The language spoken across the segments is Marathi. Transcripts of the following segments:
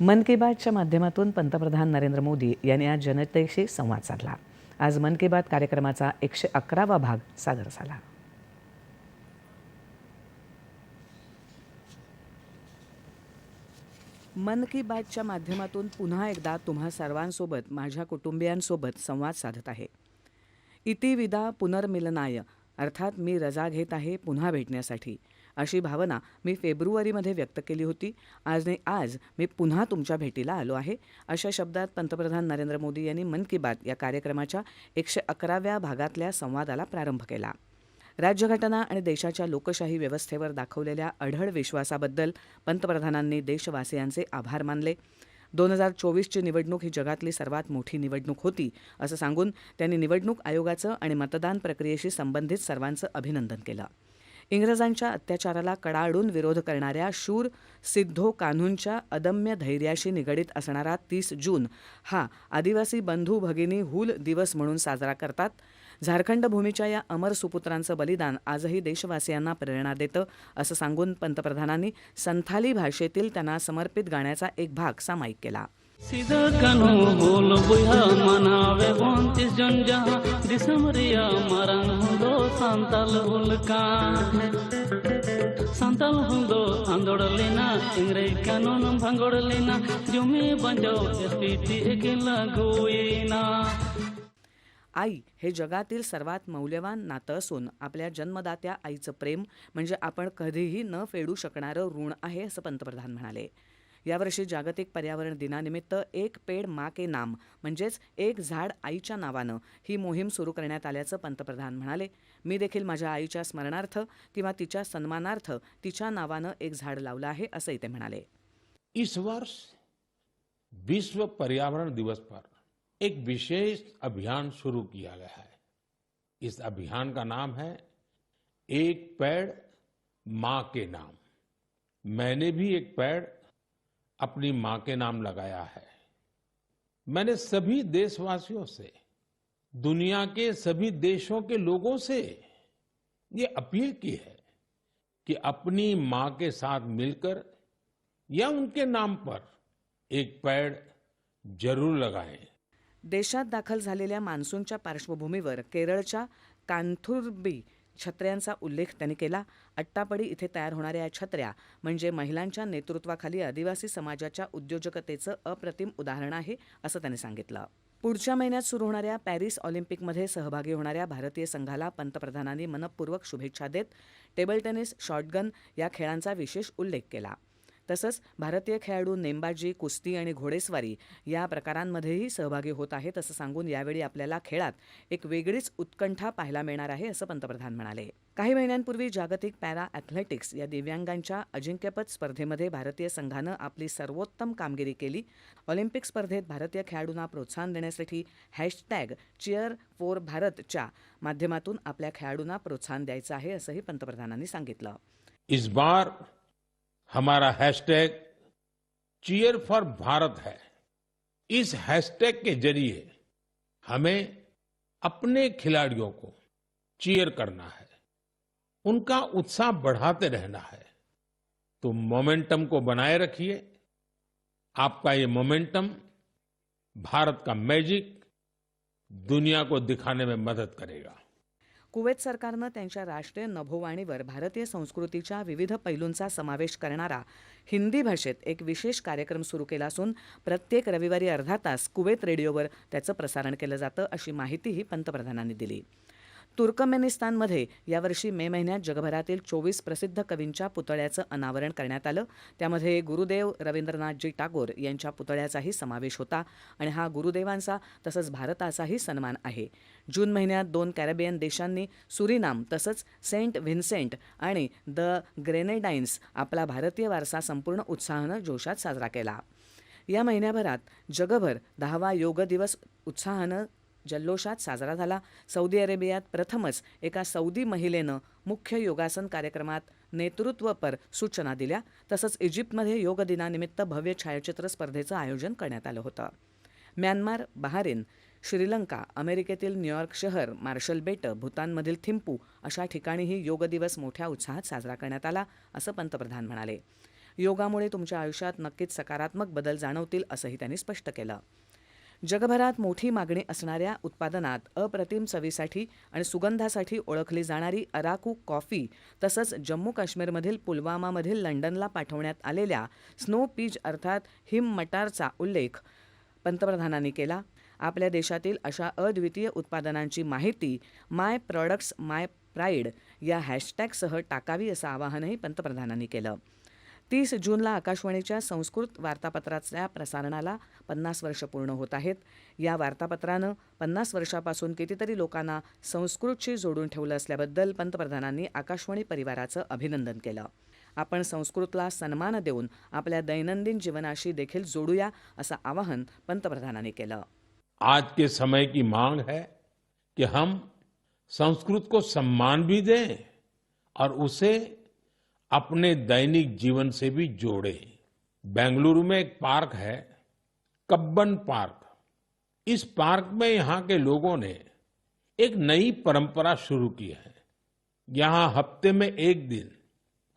मन की बातच्या माध्यमातून पंतप्रधान नरेंद्र मोदी यांनी आज जनतेशी संवाद साधला. आज मन की बात कार्यक्रमाचा एकशे अकरावा भाग सादर झाला. मन की बातच्या माध्यमातून पुन्हा एकदा तुम्हा सर्वांसोबत माझ्या कुटुंबियांसोबत संवाद साधत आहे. इति विदा पुनर्मिलनाय अर्थात मी रजा घेत आहे पुन्हा भेटण्यासाठी. अशी भावना मी फेब्रुवारीमध्ये व्यक्त केली होती. आज नाही आज मी पुन्हा तुमच्या भेटीला आलो आहे. अशा शब्दात पंतप्रधान नरेंद्र मोदी यांनी मन की बात या कार्यक्रमाच्या एकशे अकराव्या भागातल्या संवादाला प्रारंभ केला. राज्यघटना आणि देशाच्या लोकशाही व्यवस्थेवर दाखवलेल्या अढळ विश्वासाबद्दल पंतप्रधानांनी देशवासियांचे आभार मानले. दोन हजार चोवीसची निवडणूक ही जगातली सर्वात मोठी निवडणूक होती असं सांगून त्यांनी निवडणूक आयोगाचं आणि मतदान प्रक्रियेशी संबंधित सर्वांचं अभिनंदन केलं. इंग्रजांच्या अत्याचाराला कडाडून विरोध करणाऱ्या शूर सिद्धो कान्हूंच्या अदम्य धैर्याशी निगडीत असणारा तीस जून हा आदिवासी बंधू भगिनी हुल दिवस म्हणून साजरा करतात. झारखंड भूमीच्या या अमर सुपुत्रांचं बलिदान आजही देशवासियांना प्रेरणा देतं असं सांगून पंतप्रधानांनी संथाली भाषेतील त्यांना समर्पित गाण्याचा एक भाग सामायिक केला. सीधा कानू बोल बुया मनावे बोंतीस जन जहाँ दिसम रिया मरन हुदो संतल हुलका इंग्रेज कानून बंजो आई हे जगातील सर्वात मौल्यवान नातं असून आपल्या जन्मदात्या आईचं प्रेम म्हणजे आपण कधीही न फेडू शकणारं ऋण आहे असं पंतप्रधान म्हणाले. यावर्षी जागतिक पर्यावरण दिनानिमित्त एक पेड मा के नाम म्हणजेच एक झाड आईच्या नावानं ही मोहीम सुरू करण्यात आल्याचं पंतप्रधान म्हणाले. मी देखील माझ्या आईच्या स्मरणार्थ किंवा तिच्या सन्मानार्थ तिच्या नावानं एक झाड लावलं आहे असंही ते म्हणाले. इस वर्ष विश्व पर्यावरण दिवस पर एक विशेष अभियान शुरू किया गया है। इस अभियान का नाम है एक पेड़ माँ के नाम। मैंने भी एक पेड़ अपनी माँ के नाम लगाया है। मैंने सभी देशवासियों से, दुनिया के सभी देशों के लोगों से ये अपील की है कि अपनी माँ के साथ मिलकर या उनके नाम पर एक पेड़ ज़रूर लगाएँ। देशात दाखल झालेल्या मान्सूनच्या पार्श्वभूमीवर केरळच्या कांथुर्बी छत्र्यांचा उल्लेख त्यांनी केला. अट्टापडी इथे तयार होणाऱ्या या छत्र्या म्हणजे महिलांच्या नेतृत्वाखाली आदिवासी समाजाच्या उद्योजकतेचं अप्रतिम उदाहरण आहे असं त्यांनी सांगितलं. पुढच्या महिन्यात सुरू होणाऱ्या पॅरिस ऑलिम्पिकमध्ये सहभागी होणाऱ्या भारतीय संघाला पंतप्रधानांनी मनपूर्वक शुभेच्छा देत टेबल टेनिस शॉटगन या खेळांचा विशेष उल्लेख केला. तसंच भारतीय खेळाडू नेमबाजी कुस्ती आणि घोडेस्वारी या प्रकारांमध्येही सहभागी होत आहेत असं सांगून यावेळी आपल्याला खेळात एक वेगळीच उत्कंठा पाहायला मिळणार आहे असं पंतप्रधान म्हणाले. काही महिन्यांपूर्वी जागतिक पॅरा ॲथलेटिक्स या दिव्यांगांच्या अजिंक्यपद स्पर्धेमध्ये भारतीय संघानं आपली सर्वोत्तम कामगिरी केली. ऑलिम्पिक स्पर्धेत भारतीय खेळाडूंना प्रोत्साहन देण्यासाठी हॅशटॅग चिअर फॉर भारतच्या माध्यमातून आपल्या खेळाडूंना प्रोत्साहन द्यायचं आहे असंही पंतप्रधानांनी सांगितलं. इस बार हमारा हैशटैग चीयर फॉर भारत है। इस हैशटैग के ज़रिए हमें अपने खिलाड़ियों को चीयर करना है। उनका उत्साह बढ़ाते रहना है। तो मोमेंटम को बनाए रखिए। आपका ये मोमेंटम भारत का मैजिक दुनिया को दिखाने में मदद करेगा। कुवेत सरकारनं त्यांच्या राष्ट्रीय नभोवाणीवर भारतीय संस्कृतीच्या विविध पैलूंचा समावेश करणारा हिंदी भाषेत एक विशेष कार्यक्रम सुरू केला असून प्रत्येक रविवारी अर्धा तास कुवेत रेडिओवर त्याचं प्रसारण केलं जातं अशी माहितीही पंतप्रधानांनी दिली. तुर्कमेनिस्तानमध्ये यावर्षी मे महिन्यात जगभरातील चोवीस प्रसिद्ध कवींच्या पुतळ्याचं अनावरण करण्यात आलं. त्यामध्ये गुरुदेव रवींद्रनाथजी टागोर यांच्या पुतळ्याचाही समावेश होता आणि हा गुरुदेवांचा तसंच भारताचाही सन्मान आहे. जून महिन्यात दोन कॅरेबियन देशांनी सुरीनाम तसंच सेंट व्हिन्सेंट आणि द ग्रेनेडाईन्स आपला भारतीय वारसा संपूर्ण उत्साहानं जोशात साजरा केला. या महिन्याभरात जगभर दहावा योग दिवस उत्साहानं जल्लोषात साजरा झाला. सौदी अरेबियात प्रथमच एका सौदी महिलेनं मुख्य योगासन कार्यक्रमात नेतृत्वपर सूचना दिल्या. तसंच इजिप्तमध्ये योग दिनानिमित्त भव्य छायाचित्र स्पर्धेचं आयोजन करण्यात आलं होतं. म्यानमार बहारीन श्रीलंका अमेरिकेतील न्यूयॉर्क शहर मार्शल बेटं भूतानमधील थिंपू अशा ठिकाणीही योग दिवस मोठ्या उत्साहात साजरा करण्यात आला असं पंतप्रधान म्हणाले. योगामुळे तुमच्या आयुष्यात नक्कीच सकारात्मक बदल जाणवतील असंही त्यांनी स्पष्ट केलं. जगभरात मोठी मागणी असणाऱ्या उत्पादनात अप्रतिम चवीसाठी आणि सुगंधासाठी ओळखली जाणारी अराकू कॉफी तसंच जम्मू काश्मीरमधील पुलवामामधील लंडनला पाठवण्यात आलेल्या स्नो पीज अर्थात हिम मटारचा उल्लेख पंतप्रधानांनी केला. आपल्या देशातील अशा अद्वितीय उत्पादनांची माहिती माय प्रॉडक्ट्स माय प्राईड या हॅशटॅगसह टाकावी असं आवाहनही पंतप्रधानांनी केलं. तीस जूनला आकाशवाणीच्या संस्कृत वार्तापत्राच्या प्रसारणाला पन्नास वर्ष पूर्ण होत आहेत. या वार्तापत्रानं पन्नास वर्षापासून कितीतरी लोकांना संस्कृतशी जोडून ठेवलं असल्याबद्दल पंतप्रधानांनी आकाशवाणी परिवाराचं अभिनंदन केलं. आपण संस्कृतला सन्मान देऊन आपल्या दैनंदिन जीवनाशी देखील जोडूया असं आवाहन पंतप्रधानांनी केलं. आज के समय की मांग है कि हम संस्कृत को सम्मान भी दें और उसे अपने दैनिक जीवन से भी जोड़े। बेंगलुरु में एक पार्क है, कब्बन पार्क। इस पार्क में यहाँ के लोगों ने एक नई परंपरा शुरू की है। यहाँ हफ़्ते में एक दिन,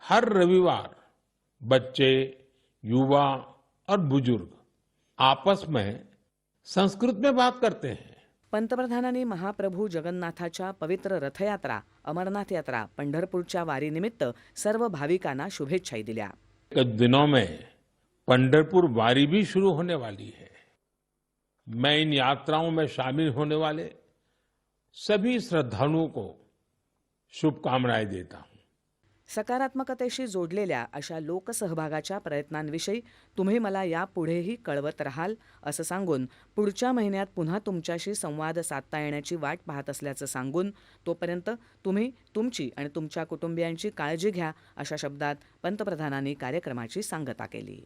हर रविवार, बच्चे, युवा और बुज़ुर्ग आपस में संस्कृत में बात करते हैं। पंतप्रधानांनी महाप्रभू जगन्नाथाच्या पवित्र रथयात्रा अमरनाथ यात्रा पंढरपूरच्या वारीनिमित्त सर्व भाविकांना शुभेच्छाही दिल्या. कुछ दिनों में पंढरपुर वारी भी शुरू होने वाली है। मैं इन यात्राओं में शामिल होने वाले सभी श्रद्धालुओं को शुभकामनाएं देता हूं। सकारात्मकतेशी जोडलेल्या अशा लोकसहभागाच्या प्रयत्नांविषयी तुम्ही मला यापुढेही कळवत राहाल असं सांगून पुढच्या महिन्यात पुन्हा तुमच्याशी संवाद साधता येण्याची वाट पाहत असल्याचं सांगून तोपर्यंत तुम्ही तुमची आणि तुमच्या कुटुंबियांची काळजी घ्या अशा शब्दात पंतप्रधानांनी कार्यक्रमाची सांगता केली.